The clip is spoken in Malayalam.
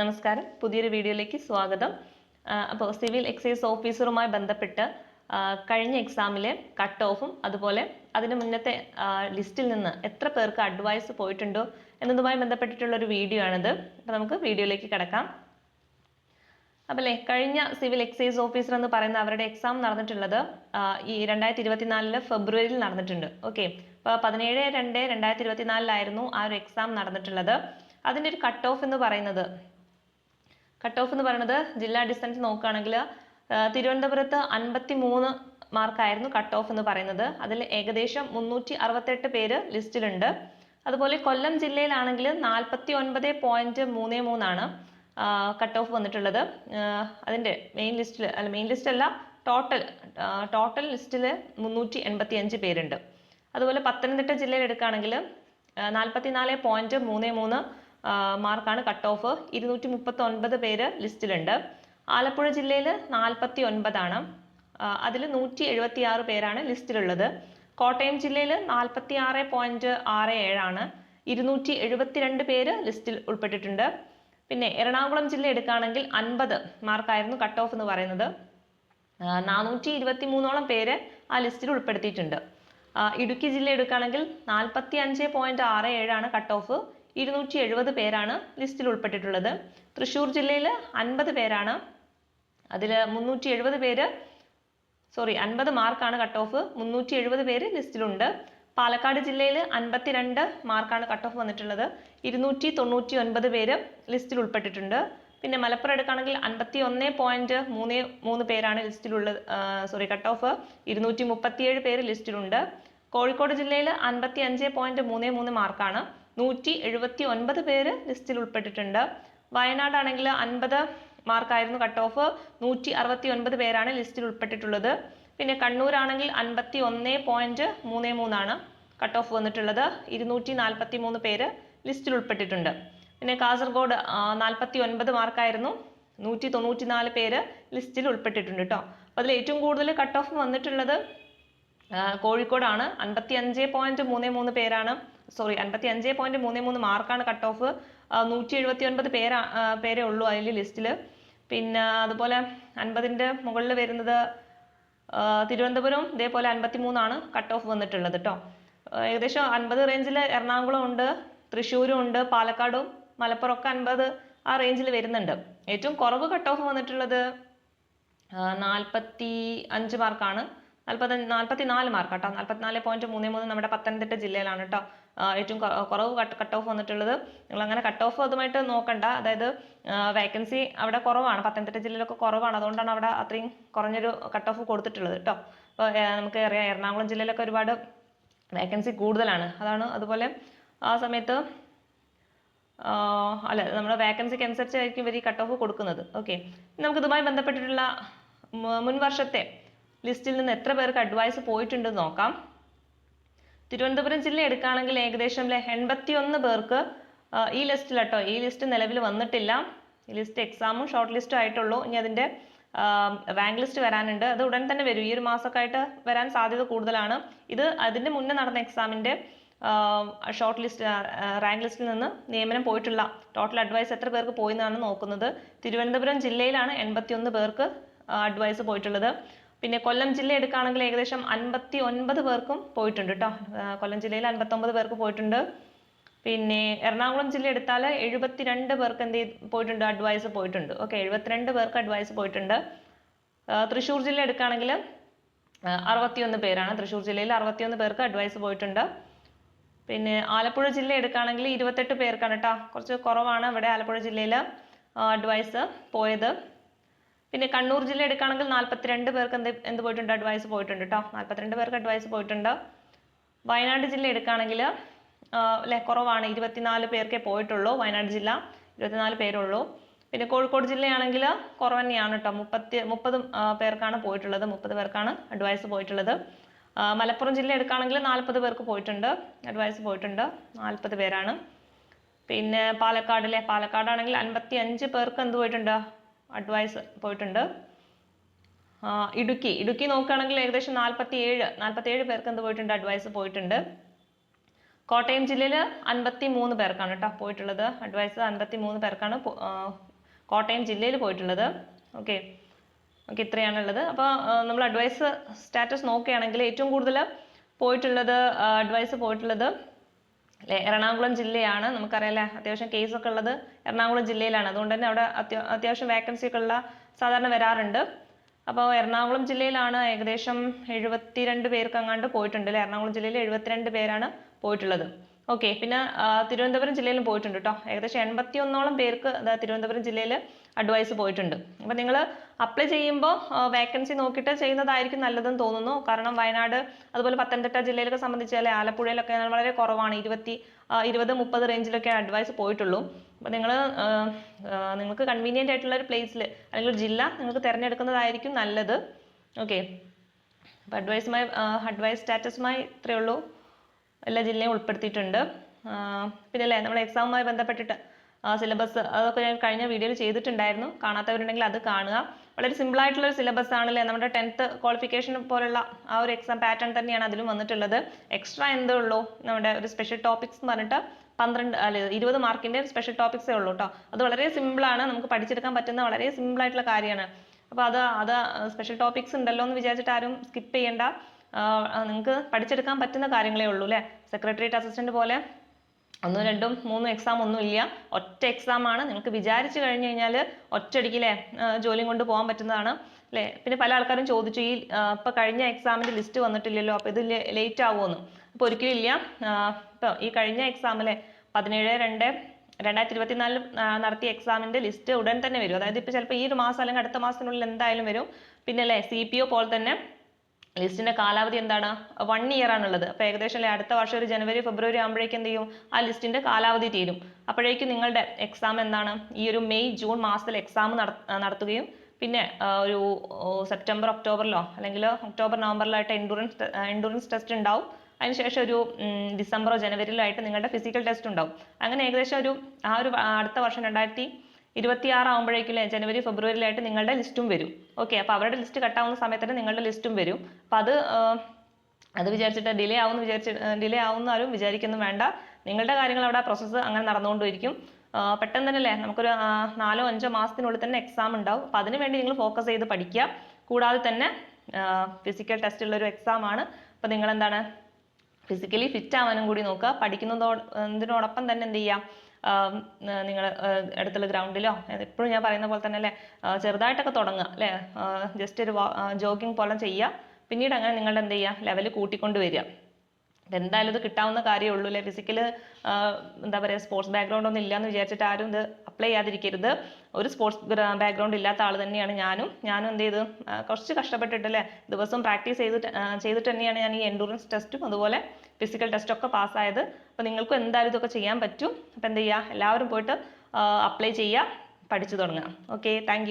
നമസ്കാരം. പുതിയൊരു വീഡിയോയിലേക്ക് സ്വാഗതം. അപ്പോൾ സിവിൽ എക്സൈസ് ഓഫീസറുമായി ബന്ധപ്പെട്ട് കഴിഞ്ഞ എക്സാമിലെ കട്ട് ഓഫും അതുപോലെ അതിന് മുന്നത്തെ ലിസ്റ്റിൽ നിന്ന് എത്ര പേർക്ക് അഡ്വൈസ് പോയിട്ടുണ്ടോ എന്നതുമായി ബന്ധപ്പെട്ടിട്ടുള്ള ഒരു വീഡിയോ ആണിത്. അപ്പോൾ നമുക്ക് വീഡിയോയിലേക്ക് കിടക്കാം. അപ്പല്ലേ കഴിഞ്ഞ സിവിൽ എക്സൈസ് ഓഫീസർ എന്ന് പറയുന്ന അവരുടെ എക്സാം നടന്നിട്ടുള്ളത് ഈ രണ്ടായിരത്തി ഇരുപത്തിനാലിൽ ഫെബ്രുവരിയിൽ നടന്നിട്ടുണ്ട്. ഓക്കെ അപ്പോൾ പതിനേഴ് രണ്ട് രണ്ടായിരത്തി ഇരുപത്തിനാലിലായിരുന്നു ആ ഒരു എക്സാം നടന്നിട്ടുള്ളത്. അതിന്റെ ഒരു കട്ട് ഓഫ് എന്ന് പറയുന്നത് കട്ട് ഓഫ് എന്ന് പറയുന്നത് ജില്ലാ ഡിസ്റ്റൻസ് നോക്കുകയാണെങ്കിൽ തിരുവനന്തപുരത്ത് അൻപത്തി മൂന്ന് മാർക്കായിരുന്നു കട്ട് ഓഫ് എന്ന് പറയുന്നത്. അതിൽ ഏകദേശം മുന്നൂറ്റി അറുപത്തെട്ട് പേര് ലിസ്റ്റിലുണ്ട്. അതുപോലെ കൊല്ലം ജില്ലയിലാണെങ്കിൽ നാൽപ്പത്തി ഒൻപത് പോയിന്റ് മൂന്ന് മൂന്നാണ് കട്ട് ഓഫ് വന്നിട്ടുള്ളത്. അതിന്റെ മെയിൻ ലിസ്റ്റിൽ അല്ല മെയിൻ ലിസ്റ്റ് അല്ല ടോട്ടൽ ടോട്ടൽ ലിസ്റ്റിൽ മുന്നൂറ്റി എൺപത്തി അഞ്ച് പേരുണ്ട്. അതുപോലെ പത്തനംതിട്ട ജില്ലയിൽ എടുക്കുകയാണെങ്കിൽ നാൽപ്പത്തി നാല് പോയിന്റ് മൂന്ന് മൂന്ന് മാർക്കാണ് കട്ട് ഓഫ് ഇരുന്നൂറ്റി മുപ്പത്തി ഒൻപത് പേര് ലിസ്റ്റിലുണ്ട്. ആലപ്പുഴ ജില്ലയിൽ നാൽപ്പത്തി ഒൻപതാണ് അതിൽ നൂറ്റി എഴുപത്തി ആറ് പേരാണ് ലിസ്റ്റിലുള്ളത്. കോട്ടയം ജില്ലയിൽ നാൽപ്പത്തി ആറ് പോയിന്റ് ആറ് ഏഴാണ്. ഇരുന്നൂറ്റി എഴുപത്തിരണ്ട് പേര് ലിസ്റ്റിൽ ഉൾപ്പെട്ടിട്ടുണ്ട്. പിന്നെ എറണാകുളം ജില്ല എടുക്കുകയാണെങ്കിൽ അൻപത് മാർക്കായിരുന്നു കട്ട് ഓഫ് എന്ന് പറയുന്നത്. നാനൂറ്റി ഇരുപത്തി മൂന്നോളം പേര് ആ ലിസ്റ്റിൽ ഉൾപ്പെടുത്തിയിട്ടുണ്ട്. ഇടുക്കി ജില്ല എടുക്കുകയാണെങ്കിൽ നാൽപ്പത്തി അഞ്ച് പോയിന്റ് ആറ് ഏഴാണ് കട്ട് ഓഫ് ഇരുന്നൂറ്റി എഴുപത് പേരാണ് ലിസ്റ്റിൽ ഉൾപ്പെട്ടിട്ടുള്ളത്. തൃശ്ശൂർ ജില്ലയിൽ അൻപത് പേരാണ്. അതിൽ മുന്നൂറ്റി എഴുപത് പേര് സോറി അൻപത് മാർക്കാണ് കട്ട് ഓഫ് മുന്നൂറ്റി എഴുപത് പേര് ലിസ്റ്റിലുണ്ട്. പാലക്കാട് ജില്ലയിൽ അൻപത്തിരണ്ട് മാർക്കാണ് കട്ട് ഓഫ് വന്നിട്ടുള്ളത്. ഇരുന്നൂറ്റി തൊണ്ണൂറ്റി ഒൻപത് പേര് ലിസ്റ്റിൽ ഉൾപ്പെട്ടിട്ടുണ്ട്. പിന്നെ മലപ്പുറം എടുക്കുകയാണെങ്കിൽ അൻപത്തി ഒന്ന് പോയിന്റ് മൂന്ന് മൂന്ന് പേരാണ് ലിസ്റ്റിലുള്ളത് സോറി കട്ട് ഓഫ് ഇരുന്നൂറ്റി മുപ്പത്തിയേഴ് പേര് ലിസ്റ്റിലുണ്ട്. കോഴിക്കോട് ജില്ലയിൽ അൻപത്തി അഞ്ച് പോയിന്റ് മൂന്ന് മൂന്ന് മാർക്കാണ്. നൂറ്റി എഴുപത്തി ഒൻപത് പേര് ലിസ്റ്റിൽ ഉൾപ്പെട്ടിട്ടുണ്ട്. വയനാടാണെങ്കിൽ അൻപത് മാർക്കായിരുന്നു കട്ട് ഓഫ് നൂറ്റി അറുപത്തി ഒൻപത് പേരാണ് ലിസ്റ്റിൽ ഉൾപ്പെട്ടിട്ടുള്ളത്. പിന്നെ കണ്ണൂരാണെങ്കിൽ അൻപത്തി ഒന്ന് പോയിന്റ് മൂന്ന് മൂന്നാണ് കട്ട് ഓഫ് വന്നിട്ടുള്ളത്. ഇരുന്നൂറ്റി നാൽപ്പത്തി മൂന്ന് പേര് ലിസ്റ്റിൽ ഉൾപ്പെട്ടിട്ടുണ്ട്. പിന്നെ കാസർഗോഡ് നാൽപ്പത്തി ഒൻപത് മാർക്കായിരുന്നു നൂറ്റി തൊണ്ണൂറ്റി നാല് പേര് ലിസ്റ്റിൽ ഉൾപ്പെട്ടിട്ടുണ്ട് കേട്ടോ അപ്പോൾ അതിൽ ഏറ്റവും കൂടുതൽ കട്ട് ഓഫ് വന്നിട്ടുള്ളത് കോഴിക്കോടാണ്. അൻപത്തി അഞ്ച് പോയിന്റ് മൂന്ന് മൂന്ന് പേരാണ്. സോറി അൻപത്തി അഞ്ച് പോയിന്റ് മൂന്ന് മൂന്ന് മാർക്കാണ് കട്ട് ഓഫ് നൂറ്റി എഴുപത്തി ഒൻപത് പേരാ പേരെ ഉള്ളൂ അതിൽ ലിസ്റ്റിൽ പിന്നെ അതുപോലെ അൻപതിന്റെ മുകളിൽ വരുന്നത് തിരുവനന്തപുരം ഇതേപോലെ അൻപത്തി മൂന്നാണ് കട്ട് ഓഫ് വന്നിട്ടുള്ളത് കേട്ടോ ഏകദേശം അൻപത് റേഞ്ചിൽ എറണാകുളം ഉണ്ട് തൃശ്ശൂരും ഉണ്ട് പാലക്കാടും മലപ്പുറം ഒക്കെ അൻപത് ആ റേഞ്ചിൽ വരുന്നുണ്ട്. ഏറ്റവും കുറവ് കട്ട് ഓഫ് വന്നിട്ടുള്ളത് നാൽപ്പത്തി അഞ്ച് മാർക്കാണ്. നാൽപ്പത്തി നാൽപ്പത്തി നാല് മാർക്ക് കേട്ടോ നാൽപ്പത്തിനാല് പോയിന്റ് മൂന്ന് മൂന്ന് നമ്മുടെ പത്തനംതിട്ട ജില്ലയിലാണ് കേട്ടോ ഏറ്റവും കുറവ് കട്ട് ഓഫ് വന്നിട്ടുള്ളത്. നിങ്ങൾ അങ്ങനെ കട്ട് ഓഫ് അതുമായിട്ട് നോക്കണ്ട. അതായത് വേക്കൻസി അവിടെ കുറവാണ്. പത്തനംതിട്ട ജില്ലയിലൊക്കെ കുറവാണ്. അതുകൊണ്ടാണ് അവിടെ അത്രയും കുറഞ്ഞൊരു കട്ട് ഓഫ് കൊടുത്തിട്ടുള്ളത് കേട്ടോ അപ്പോൾ നമുക്ക് അറിയാം. എറണാകുളം ജില്ലയിലൊക്കെ ഒരുപാട് വേക്കൻസി കൂടുതലാണ്. അതാണ് അതുപോലെ ആ സമയത്ത് അല്ല നമ്മുടെ വേക്കൻസിക്ക് അനുസരിച്ചായിരിക്കും ഇവർ ഈ കട്ട് ഓഫ് കൊടുക്കുന്നത് ഓക്കെ നമുക്ക് ഇതുമായി ബന്ധപ്പെട്ടിട്ടുള്ള മുൻവർഷത്തെ മുൻ വർഷത്തെ ലിസ്റ്റിൽ നിന്ന് എത്ര പേർക്ക് അഡ്വൈസ് പോയിട്ടുണ്ടെന്ന് നോക്കാം. തിരുവനന്തപുരം ജില്ല എടുക്കുകയാണെങ്കിൽ ഏകദേശം എൺപത്തി ഒന്ന് പേർക്ക് ഈ ലിസ്റ്റിൽ കേട്ടോ ഈ ലിസ്റ്റ് നിലവിൽ വന്നിട്ടില്ല. ഈ ലിസ്റ്റ് എക്സാമും ഷോർട്ട് ലിസ്റ്റും ആയിട്ടുള്ളൂ. ഇനി അതിന്റെ റാങ്ക് ലിസ്റ്റ് വരാനുണ്ട്. അത് ഉടൻ തന്നെ വരും. ഈ ഒരു മാസമൊക്കെ ആയിട്ട് വരാൻ സാധ്യത കൂടുതലാണ്. ഇത് അതിന്റെ മുന്നേ നടന്ന എക്സാമിന്റെ ഷോർട്ട് ലിസ്റ്റ് റാങ്ക് ലിസ്റ്റിൽ നിന്ന് നിയമനം പോയിട്ടുള്ള ടോട്ടൽ അഡ്വൈസ് എത്ര പേർക്ക് പോയി എന്നാണ് നോക്കുന്നത്. തിരുവനന്തപുരം ജില്ലയിലാണ് എൺപത്തിയൊന്ന് പേർക്ക് അഡ്വൈസ് പോയിട്ടുള്ളത്. പിന്നെ കൊല്ലം ജില്ല എടുക്കുകയാണെങ്കിൽ ഏകദേശം അൻപത്തി ഒൻപത് പേർക്കും പോയിട്ടുണ്ട് കേട്ടോ കൊല്ലം ജില്ലയിൽ അൻപത്തൊമ്പത് പേർക്ക് പോയിട്ടുണ്ട്. പിന്നെ എറണാകുളം ജില്ല എടുത്താൽ എഴുപത്തിരണ്ട് പേർക്ക് എന്ത് പോയിട്ടുണ്ട് അഡ്വൈസ് പോയിട്ടുണ്ട്. ഓക്കെ എഴുപത്തിരണ്ട് പേർക്ക് അഡ്വൈസ് പോയിട്ടുണ്ട്. തൃശ്ശൂർ ജില്ല എടുക്കുകയാണെങ്കിൽ അറുപത്തിയൊന്ന് പേരാണ്. തൃശ്ശൂർ ജില്ലയിൽ അറുപത്തിയൊന്ന് പേർക്ക് അഡ്വൈസ് പോയിട്ടുണ്ട്. പിന്നെ ആലപ്പുഴ ജില്ല എടുക്കുകയാണെങ്കിൽ ഇരുപത്തെട്ട് പേർക്കാണ് കേട്ടോ കുറച്ച് കുറവാണ് ഇവിടെ ആലപ്പുഴ ജില്ലയിൽ അഡ്വൈസ് പോയത്. പിന്നെ കണ്ണൂർ ജില്ല എടുക്കുകയാണെങ്കിൽ നാൽപ്പത്തിരണ്ട് പേർക്ക് എന്ത് എന്ത് പോയിട്ടുണ്ട്? അഡ്വൈസ് പോയിട്ടുണ്ട് കേട്ടോ നാൽപ്പത്തിരണ്ട് പേർക്ക് അഡ്വൈസ് പോയിട്ടുണ്ട്. വയനാട് ജില്ല എടുക്കുകയാണെങ്കിൽ അല്ലെ കുറവാണ്. ഇരുപത്തിനാല് പേർക്കേ പോയിട്ടുള്ളൂ വയനാട് ജില്ല. ഇരുപത്തിനാല് പേരുള്ളൂ. പിന്നെ കോഴിക്കോട് ജില്ലയാണെങ്കിൽ കുറവ് തന്നെയാണ് കേട്ടോ മുപ്പത്തി മുപ്പത് പേർക്കാണ് പോയിട്ടുള്ളത്. മുപ്പത് പേർക്കാണ് അഡ്വൈസ് പോയിട്ടുള്ളത്. മലപ്പുറം ജില്ല എടുക്കുകയാണെങ്കിൽ നാൽപ്പത് പേർക്ക് പോയിട്ടുണ്ട്. അഡ്വൈസ് പോയിട്ടുണ്ട്. നാൽപ്പത് പേരാണ്. പിന്നെ പാലക്കാടിലെ പാലക്കാടാണെങ്കിൽ അൻപത്തി അഞ്ച് പേർക്ക് എന്ത് പോയിട്ടുണ്ട്? അഡ്വൈസ് പോയിട്ടുണ്ട്. ഇടുക്കി. ഇടുക്കി നോക്കുകയാണെങ്കിൽ ഏകദേശം നാൽപ്പത്തി ഏഴ് നാൽപ്പത്തി ഏഴ് പേർക്ക് എന്ത് പോയിട്ടുണ്ട്? അഡ്വൈസ് പോയിട്ടുണ്ട്. കോട്ടയം ജില്ലയിൽ അൻപത്തി മൂന്ന് പേർക്കാണ് കേട്ടോ പോയിട്ടുള്ളത്. അഡ്വൈസ് അൻപത്തി മൂന്ന് പേർക്കാണ് കോട്ടയം ജില്ലയിൽ പോയിട്ടുള്ളത്. ഓക്കെ. ഓക്കെ ഇത്രയാണുള്ളത്. അപ്പോൾ നമ്മൾ അഡ്വൈസ് സ്റ്റാറ്റസ് നോക്കുകയാണെങ്കിൽ ഏറ്റവും കൂടുതൽ പോയിട്ടുള്ളത് അഡ്വൈസ് പോയിട്ടുള്ളത് അല്ലേ? എറണാകുളം ജില്ലയാണ് നമുക്കറിയാലേ അത്യാവശ്യം കേസൊക്കെ ഉള്ളത് എറണാകുളം ജില്ലയിലാണ്. അതുകൊണ്ട് തന്നെ അവിടെ അത്യാ അത്യാവശ്യം വേക്കൻസി ഒക്കെ ഉള്ള സാധാരണ വരാറുണ്ട്. അപ്പോൾ എറണാകുളം ജില്ലയിലാണ് ഏകദേശം എഴുപത്തിരണ്ട് പേർക്ക് അങ്ങാണ്ട് പോയിട്ടുണ്ട് അല്ലേ? എറണാകുളം ജില്ലയിൽ എഴുപത്തിരണ്ട് പേരാണ് പോയിട്ടുള്ളത്. ഓക്കെ പിന്നെ തിരുവനന്തപുരം ജില്ലയിലും പോയിട്ടുണ്ട് കേട്ടോ ഏകദേശം എൺപത്തി ഒന്നോളം പേർക്ക് തിരുവനന്തപുരം ജില്ലയിൽ അഡ്വൈസ് പോയിട്ടുണ്ട്. അപ്പം നിങ്ങൾ അപ്ലൈ ചെയ്യുമ്പോൾ വേക്കൻസി നോക്കിയിട്ട് ചെയ്യുന്നതായിരിക്കും നല്ലതെന്ന് തോന്നുന്നു. കാരണം വയനാട് അതുപോലെ പത്തനംതിട്ട ജില്ലയിലൊക്കെ സംബന്ധിച്ചാൽ ആലപ്പുഴയിലൊക്കെ വളരെ കുറവാണ്. ഇരുപത്തി ഇരുപത് മുപ്പത് റേഞ്ചിലൊക്കെ അഡ്വൈസ് പോയിട്ടുള്ളൂ. അപ്പോൾ നിങ്ങൾ നിങ്ങൾക്ക് കൺവീനിയന്റ് ആയിട്ടുള്ള ഒരു പ്ലേസിൽ അല്ലെങ്കിൽ ജില്ല നിങ്ങൾക്ക് തിരഞ്ഞെടുക്കുന്നതായിരിക്കും നല്ലത്. ഓക്കെ അപ്പോൾ അഡ്വൈസുമായി അഡ്വൈസ് സ്റ്റാറ്റസുമായി ഇത്രയേ ഉള്ളൂ. എല്ലാ ജില്ലയും ഉൾപ്പെടുത്തിയിട്ടുണ്ട്. പിന്നെ അല്ലേ നമ്മൾ എക്സാമുമായി ബന്ധപ്പെട്ടിട്ട് സിലബസ് അതൊക്കെ ഞാൻ കഴിഞ്ഞ വീഡിയോയിൽ ചെയ്തിട്ടുണ്ടായിരുന്നു. കാണാത്തവരുണ്ടെങ്കിൽ അത് കാണുക. വളരെ സിമ്പിൾ ആയിട്ടുള്ള ഒരു സിലബസ് ആണല്ലേ? നമ്മുടെ ടെൻത്ത് ക്വാളിഫിക്കേഷൻ പോലുള്ള ആ ഒരു എക്സാം പാറ്റേൺ തന്നെയാണ് അതിലും വന്നിട്ടുള്ളത്. എക്സ്ട്രാ എന്തേ ഉള്ളൂ? നമ്മുടെ ഒരു സ്പെഷ്യൽ ടോപ്പിക്സ് എന്ന് പറഞ്ഞിട്ട് പന്ത്രണ്ട് അല്ലെ ഇരുപത് മാർക്കിന്റെ സ്പെഷ്യൽ ടോപ്പിക്സേ ഉള്ളൂ കേട്ടോ അത് വളരെ സിമ്പിൾ ആണ്. നമുക്ക് പഠിച്ചെടുക്കാൻ പറ്റുന്ന വളരെ സിമ്പിൾ ആയിട്ടുള്ള കാര്യമാണ്. അപ്പോൾ അത് അത് സ്പെഷ്യൽ ടോപ്പിക്സ് ഉണ്ടല്ലോ എന്ന് വിചാരിച്ചിട്ട് ആരും സ്കിപ്പ് ചെയ്യേണ്ട. നിങ്ങൾക്ക് പഠിച്ചെടുക്കാൻ പറ്റുന്ന കാര്യങ്ങളേ ഉള്ളൂ അല്ലേ? സെക്രട്ടേറിയറ്റ് അസിസ്റ്റന്റ് പോലെ ഒന്നും രണ്ടും മൂന്നും എക്സാം ഒന്നും ഇല്ല. ഒറ്റ എക്സാം ആണ്. നിങ്ങൾക്ക് വിചാരിച്ചു കഴിഞ്ഞു കഴിഞ്ഞാൽ ഒറ്റയടിക്കില്ലേ ജോലിയും കൊണ്ട് പോകാൻ പറ്റുന്നതാണ് അല്ലേ പിന്നെ പല ആൾക്കാരും ചോദിച്ചു ഈ ഇപ്പം കഴിഞ്ഞ എക്സാമിന്റെ ലിസ്റ്റ് വന്നിട്ടില്ലല്ലോ അപ്പോൾ ഇത് ലേറ്റ് ആവുമെന്ന് അപ്പൊ ഒരിക്കലും ഇല്ല. ഇപ്പോൾ ഇപ്പൊ ഈ കഴിഞ്ഞ എക്സാമിലെ പതിനേഴ് രണ്ട് രണ്ടായിരത്തി ഇരുപത്തിനാലിൽ നടത്തിയ എക്സാമിന്റെ ലിസ്റ്റ് ഉടൻ തന്നെ വരും. അതായത് ഇപ്പൊ ചിലപ്പോൾ ഈ ഒരു മാസം അല്ലെങ്കിൽ അടുത്ത മാസത്തിനുള്ളിൽ എന്തായാലും വരും. പിന്നെ അല്ലേ സി പി ഒ പോലെ തന്നെ ലിസ്റ്റിന്റെ കാലാവധി എന്താണ് വൺ ഇയർ ആണുള്ളത്. അപ്പോൾ ഏകദേശം അല്ലേ അടുത്ത വർഷം ഒരു ജനുവരി ഫെബ്രുവരി ആകുമ്പോഴേക്കും എന്ത് ചെയ്യും? ആ ലിസ്റ്റിന്റെ കാലാവധി തീരും. അപ്പോഴേക്കും നിങ്ങളുടെ എക്സാം എന്താണ്? ഈ ഒരു മെയ് ജൂൺ മാസത്തിൽ എക്സാം നടത്തുകയും പിന്നെ ഒരു സെപ്റ്റംബർ ഒക്ടോബറിലോ അല്ലെങ്കിൽ ഒക്ടോബർ നവംബറിലായിട്ട് എൻഡുറൻസ് എൻഡുറൻസ് ടെസ്റ്റ് ഉണ്ടാവും. അതിനുശേഷം ഒരു ഡിസംബറോ ജനുവരിയിലോ ആയിട്ട് നിങ്ങളുടെ ഫിസിക്കൽ ടെസ്റ്റ് ഉണ്ടാവും. അങ്ങനെ ഏകദേശം ഒരു ആ ഒരു അടുത്ത വർഷം രണ്ടായിരത്തി ഇരുപത്തി ആറ് ആകുമ്പോഴേക്കും ജനുവരി ഫെബ്രുവരിയിലായിട്ട് നിങ്ങളുടെ ലിസ്റ്റും വരും. ഓക്കെ അപ്പോൾ അവരുടെ ലിസ്റ്റ് കട്ടാവുന്ന സമയത്ത് തന്നെ നിങ്ങളുടെ ലിസ്റ്റും വരും. അപ്പോൾ അത് അത് വിചാരിച്ചിട്ട് ഡിലേ ആവുമെന്ന് വിചാരിച്ച് ഡിലേ ആവുമെന്ന് ആരും വിചാരിക്കുന്നു വേണ്ട. നിങ്ങളുടെ കാര്യങ്ങൾ അവിടെ പ്രോസസ്സ് അങ്ങനെ നടന്നുകൊണ്ടിരിക്കും പെട്ടെന്ന് തന്നെ അല്ലേ? നമുക്കൊരു നാലോ അഞ്ചോ മാസത്തിനുള്ളിൽ തന്നെ എക്സാം ഉണ്ടാവും. അപ്പോൾ അതിന് വേണ്ടി നിങ്ങൾ ഫോക്കസ് ചെയ്ത് പഠിക്കുക. കൂടാതെ തന്നെ ഫിസിക്കൽ ടെസ്റ്റ് ഉള്ള ഒരു എക്സാം ആണ്. അപ്പോൾ നിങ്ങൾ എന്താണ് ഫിസിക്കലി ഫിറ്റ് ആവാനും കൂടി നോക്കുക. പഠിക്കുന്നതോ ഇതിനോടൊപ്പം തന്നെ എന്ത് ചെയ്യാം? നിങ്ങൾ അടുത്തുള്ള ഗ്രൗണ്ടിലോ എപ്പോഴും ഞാൻ പറയുന്ന പോലെ തന്നെ അല്ലേ? ചെറുതായിട്ടൊക്കെ തുടങ്ങുക അല്ലേ? ജസ്റ്റ് ഒരു ജോഗിങ് പോലെ ചെയ്യുക. പിന്നീട് അങ്ങനെ നിങ്ങളുടെ എന്ത് ചെയ്യുക? ലെവൽ കൂട്ടിക്കൊണ്ട് വരിക. എന്തായാലും ഇത് കിട്ടാവുന്ന കാര്യമേ ഉള്ളൂ അല്ലേ ഫിസിക്കൽ എന്താ പറയുക സ്പോർട്സ് ബാക്ക്ഗ്രൗണ്ട് ഒന്നും ഇല്ലാന്ന് വിചാരിച്ചിട്ട് ആരും ഇത് അപ്ലൈ ചെയ്യാതിരിക്കരുത്. ഒരു സ്പോർട്സ് ബാക്ക്ഗ്രൗണ്ട് ഇല്ലാത്ത ആൾ തന്നെയാണ് ഞാനും. ഞാനും എന്ത് ചെയ്തു? കുറച്ച് കഷ്ടപ്പെട്ടിട്ടല്ലേ ദിവസവും പ്രാക്ടീസ് ചെയ്തിട്ട് ചെയ്തിട്ട് തന്നെയാണ് ഞാൻ ഈ എൻഡൂറൻസ് ടെസ്റ്റും അതുപോലെ ഫിസിക്കൽ ടെസ്റ്റൊക്കെ പാസ്സായത് അപ്പോൾ നിങ്ങൾക്കും എന്തായാലും ഇതൊക്കെ ചെയ്യാൻ പറ്റും. അപ്പോൾ എന്ത് ചെയ്യുക എല്ലാവരും പോയിട്ട് അപ്ലൈ ചെയ്യുക പഠിച്ചു തുടങ്ങുക. Okay thank